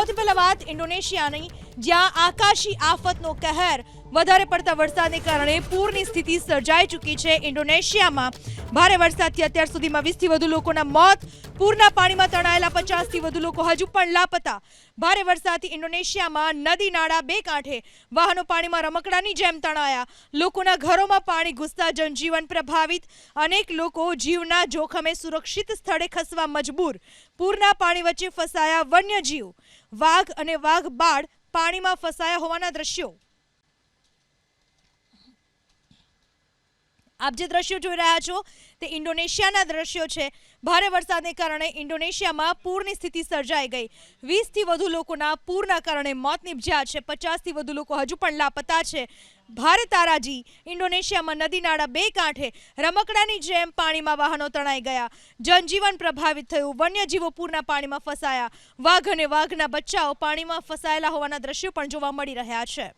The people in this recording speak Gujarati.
સૌથી પહેલા વાત ઇન્ડોનેશિયાની જ્યાં આકાશી આફતનો કહેર વધારે પડતા વરસાદને કારણે પૂરની સ્થિતિ સર્જાઈ ચૂકી છે ઇન્ડોનેશિયામાં. ભારે વરસાદથી અત્યાર સુધીમાં વીસથી વધુ લોકોના મોત, પૂરના પાણીમાં તણાયેલા પચાસથી વધુ લોકો હજુ પણ લાપતા. ભારે વરસાદથી ઇન્ડોનેશિયામાં નદી નાળા બે કાંઠે, વાહનો પાણીમાં રમકડાની જેમ તણાયા. લોકોના ઘરોમાં પાણી ઘૂસતા જનજીવન પ્રભાવિત. અનેક લોકો જીવના જોખમે સુરક્ષિત સ્થળે ખસવા મજબૂર. પૂરના પાણી વચ્ચે ફસાયા વન્યજીવ. વાઘ અને વાઘ બાળ પાણીમાં ફસાયા હોવાના દ્રશ્યો. આપ જે દ્રશ્યો જોઈ રહ્યા છો તે ઇન્ડોનેશિયાના દ્રશ્યો છે. ભારે વરસાદને કારણે ઇન્ડોનેશિયામાં પૂરની સ્થિતિ સર્જાઈ ગઈ. વીસથી વધુ લોકોના પૂરના કારણે મોત નિપજ્યા છે. પચાસથી વધુ લોકો હજુ પણ લાપતા છે. ભારે તારાજી ઇન્ડોનેશિયામાં નદી નાળા બે કાંઠે રમકડાની જેમ પાણીમાં વાહનો તણાઈ ગયા. જનજીવન પ્રભાવિત થયું. વન્યજીવો પૂરના પાણીમાં ફસાયા. વાઘ અને વાઘના બચ્ચાઓ પાણીમાં ફસાયેલા હોવાના દ્રશ્યો પણ જોવા મળી રહ્યા છે.